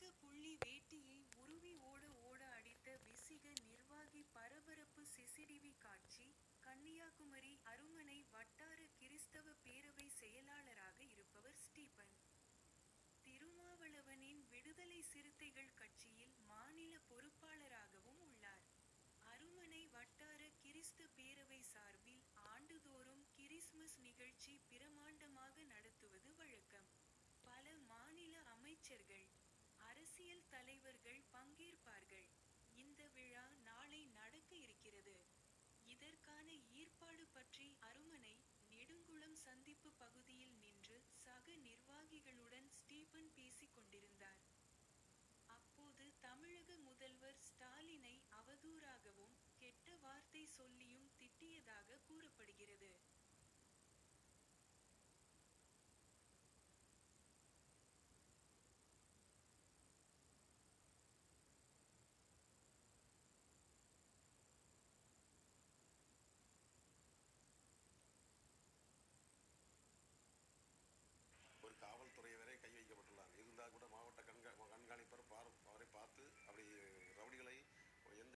தங்க புள்ளி வேட்டியை உருவி ஓட ஓட அடித்த விசிக நிர்வாகி பரபரப்பு சிசிடிவி காட்சி கன்னியாகுமரி அருமனை வட்டார கிறிஸ்தவ பேரவை செயலாளராக இருப்பவர் ஸ்டீபன். திருமாவளவனின் விடுதலை சிறுத்தைகள் கட்சியில் மாநில பொறுப்பாளராகவும் உள்ளார். அருமனை வட்டார கிறிஸ்து பேரவை சார்பில் ஆண்டுதோறும் கிறிஸ்துமஸ் நிகழ்ச்சி பிரமாண்டமாக நடத்துவது தலைவர்கள் பங்கேற்பார்கள். இந்த விழா நாளை நடக்க இருக்கிறது. இதற்கான ஈர்ப்பாடு பற்றி அருமனை நெடுங்குளம் சந்திப்பு பகுதியில் நின்று சக நிர்வாகிகளுடன் ஸ்டீபன் பேசிக் கொண்டிருந்தார். அப்போது தமிழக முதல்வர் ஸ்டாலினை அவதூறாகவும் கெட்ட வார்த்தை சொல்லியும் திட்டியதாக கூறப்படுகிறது.